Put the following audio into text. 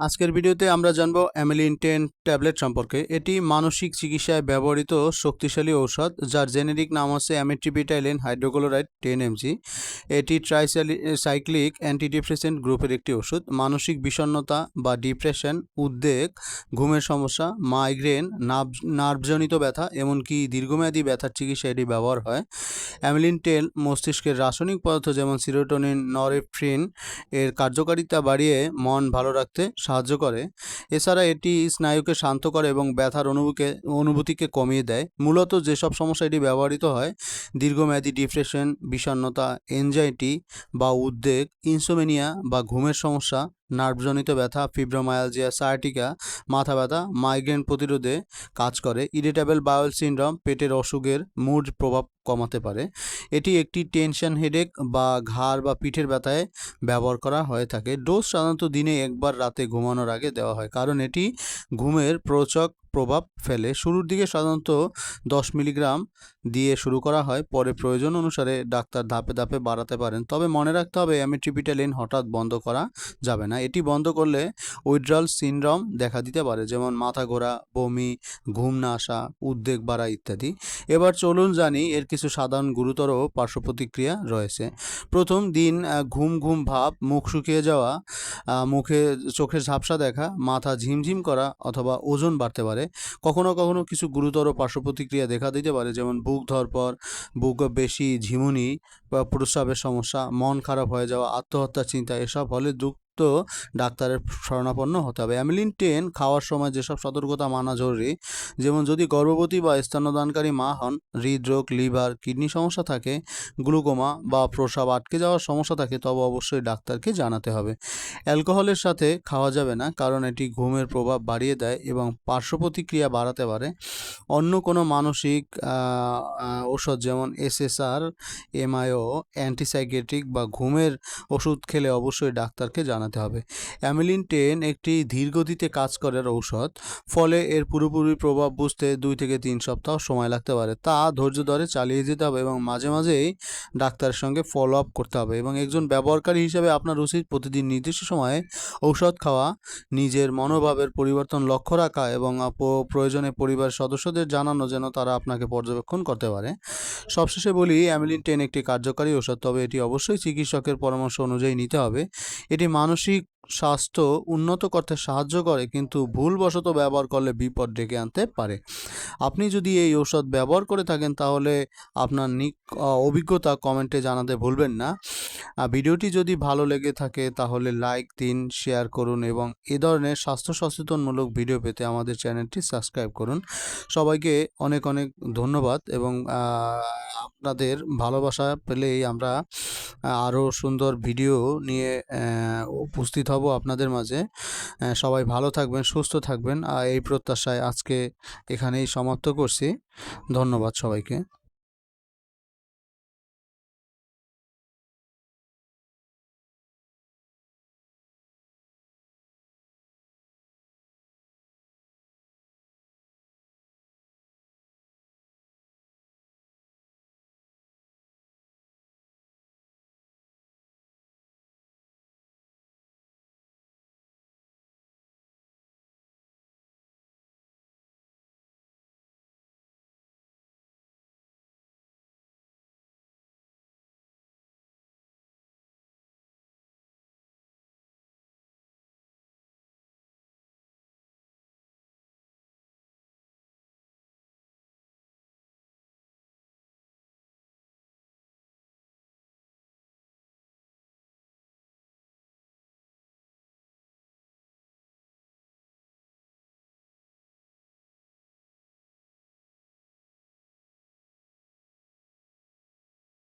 আজকের ভিডিওতে আমরা জানব অ্যামেলিন টেন ট্যাবলেট সম্পর্কে। এটি মানসিক চিকিৎসায় ব্যবহৃত শক্তিশালী ঔষধ, যার জেনেরিক নাম হচ্ছে অ্যামিট্রিপিটাইলিন হাইড্রোক্লোরাইড টেন এমজি এটি ট্রাইসাইক্লিক অ্যান্টিডিপ্রেসেন্ট গ্রুপের একটি ওষুধ মানসিক বিষণ্ণতা বা ডিপ্রেশন, উদ্বেগ, ঘুমের সমস্যা, মাইগ্রেন নার্ভ নার্ভজনিত ব্যথা, এমনকি দীর্ঘমেয়াদী ব্যথার চিকিৎসায় এটি ব্যবহার হয়। অ্যামেলিন টেল মস্তিষ্কের রাসায়নিক পদার্থ যেমন সিরোটোনিন নরেফ্রিন এর কার্যকারিতা বাড়িয়ে মন ভালো রাখতে সাহায্য করে। এছাড়া এটি স্নায়ুকে শান্ত করে এবং ব্যথার অনুভূকে, অনুভূতিকে কমিয়ে দেয়। মূলত যেসব সমস্যা এটি ব্যবহৃত হয়, দীর্ঘমেয়াদী ডিপ্রেশন, বিষণ্ণতা এনজাইটি বা উদ্বেগ ইনসোমেনিয়া বা ঘুমের সমস্যা নার্ভজনিত ব্যথা ফিব্রোমায়ালজিয়া সায়াটিকা মাথা ব্যথা মাইগ্রেন প্রতিরোধে কাজ করে। ইরিটেবল বায়োল সিনড্রোম পেটের অসুখের মুড প্রভাব কমাতে পারে। এটি একটি টেনশন হেডেক বা ঘাড় বা পিঠের ব্যথায় ব্যবহার করা হয়ে থাকে। ডোজ সাধারণত দিনে একবার রাতে ঘুমানোর আগে দেওয়া হয়, কারণ এটি ঘুমের প্রচক প্রভাব ফেলে। শুরুর দিকে সাধারণত দশ মিলিগ্রাম দিয়ে শুরু করা হয়, পরে প্রয়োজন অনুসারে ডাক্তার ধাপে ধাপে বাড়াতে পারেন। তবে মনে রাখতে হবে অ্যামিট্রিপিটালিন হঠাৎ বন্ধ করা যাবে না। এটি বন্ধ করলে উইড্রাল সিনড্রোম দেখা দিতে পারে, যেমন মাথা ঘোরা, বমি, ঘুম না আসা, উদ্বেগ বাড়া ইত্যাদি। এবার চলুন জানি, এর কিছু সাধারণ গুরুতর পার্শ্ব প্রতিক্রিয়া রয়েছে। প্রথম দিন ঘুম ঘুম ভাব, মুখ শুকিয়ে যাওয়া মুখে চোখের ঝাপসা দেখা, মাথা ঝিমঝিম করা অথবা ওজন বাড়তে পারে কখনো কখনো কিছু গুরুতর পার্শ্ব প্রতিক্রিয়া দেখা দিতে পারে, যেমন বুক ধরপর বুক বেশি ঝিমুনি বা প্রস্রাবের সমস্যা, মন খারাপ হয়ে যাওয়া আত্মহত্যা চিন্তা, এসব হলে দ্রুত ডাক্তারের শরণাপন্ন হতে হবে। অ্যামিলিন টেন খাওয়ার সময় যেসব সতর্কতা মানা জরুরি, যেমন যদি গর্ভবতী বা স্তন্যদানকারী মা হন, হৃদরোগ, লিভার, কিডনি সমস্যা থাকে, গ্লুকোমা বা প্রসাব আটকে যাওয়ার সমস্যা থাকে, তবে অবশ্যই ডাক্তারকে জানাতে হবে। অ্যালকোহলের সাথে খাওয়া যাবে না, কারণ এটি ঘুমের প্রভাব বাড়িয়ে দেয় এবং পার্শ্ব প্রতিক্রিয়া বাড়াতে পারে। অন্য কোনো মানসিক ওষুধ যেমন এসএসআর, এমআইও অ্যান্টিসাইকেটিক বা ঘুমের ওষুধ খেলে অবশ্যই ডাক্তারকে জানাতে হবে। অ্যামিলিন টেন একটি ধীরগতিতে কাজ করার ঔষধ, ফলে এর পুরোপুরি প্রভাব বুঝতে দুই থেকে তিন সপ্তাহ সময় লাগতে পারে। তা ধৈর্য ধরে চালিয়ে যেতে হবে এবং মাঝে মাঝেই ডাক্তারের সঙ্গে ফলো আপ করতে হবে এবং একজন ব্যবহারকারী হিসেবে আপনার উচিত প্রতিদিন নির্দিষ্ট সময়ে ঔষধ খাওয়া, নিজের মনোভাবের পরিবর্তন লক্ষ্য রাখা এবং প্রয়োজনে পরিবার সদস্যদের জানানো যেন তারা আপনাকে পর্যবেক্ষণ করতে পারে। সবশেষে বলি অ্যামিলিন টেন একটি কার্যকারী ওষুধ তবে এটি অবশ্যই চিকিৎসকের পরামর্শ অনুযায়ী নিতে হবে। এটি মানসিক স্বাস্থ্য উন্নত করতে সাহায্য করে, কিন্তু ভুলবশত ব্যবহার করলে বিপদ ডেকে আনতে পারে। আপনি যদি এই ঔষধ ব্যবহার করে থাকেন, তাহলে আপনার অভিজ্ঞতা কমেন্টে জানাতে ভুলবেন না। ভিডিওটি যদি ভালো লেগে থাকে তাহলে লাইক দিন, শেয়ার করুন এবং এ ধরনের স্বাস্থ্য সচেতনমূলক ভিডিও পেতে আমাদের চ্যানেলটি সাবস্ক্রাইব করুন। সবাইকে অনেক অনেক ধন্যবাদ এবং আপনাদের ভালোবাসা পেলেই আমরা আরও সুন্দর ভিডিও নিয়ে উপস্থিত হব আপনাদের মাঝে। সবাই ভালো থাকবেন, সুস্থ থাকবেন। আর এই প্রত্যাশায় আজকে এখানেই সমাপ্ত করছি। ধন্যবাদ সবাইকে।